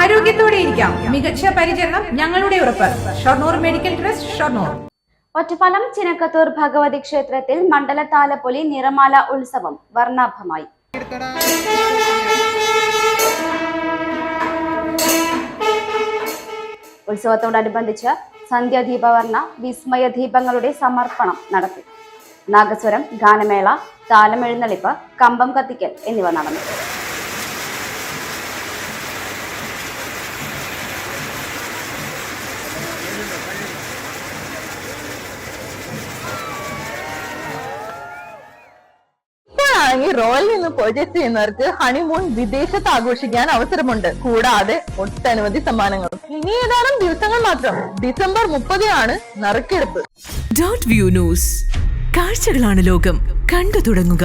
ആരോഗ്യത്തോടെ ഇരിക്കാം. മികച്ച പരിചരണം ഞങ്ങളുടെ ഉറപ്പ്. Shoranur medical trust Shoranur. Ottapalam Chinakkathoor Bhagavathi ക്ഷേത്രത്തിൽ മണ്ഡലത്താലപ്പൊലി നിറമാല ഉത്സവം വർണാഭമായി. ഉത്സവത്തോടനുബന്ധിച്ച് സന്ധ്യാദീപവർണ വിസ്മയ ദീപങ്ങളുടെ സമർപ്പണം നടത്തി. നാഗസ്വരം ഗാനമേള താലമെഴുന്നള്ളിപ്പ് കമ്പം കത്തിക്കൽ എന്നിവ നടന്നു. ഇപ്പോഴാണെങ്കിൽ റോയൽ നിന്ന് പർച്ചേസ് ചെയ്യുന്നവർക്ക് ഹണിമൂൺ വിദേശത്ത് ആഘോഷിക്കാൻ അവസരമുണ്ട്. കൂടാതെ ഒട്ടനവധി സമ്മാനങ്ങളും ഇനി ഏതാനും ദിവസങ്ങൾ മാത്രം. ഡിസംബർ മുപ്പതിനാണ് നറുക്കെടുപ്പ്. ഡോട്ട് വ്യൂ ന്യൂസ് കാഴ്ചകളാണ് ലോകം. കണ്ടു തുടങ്ങുക.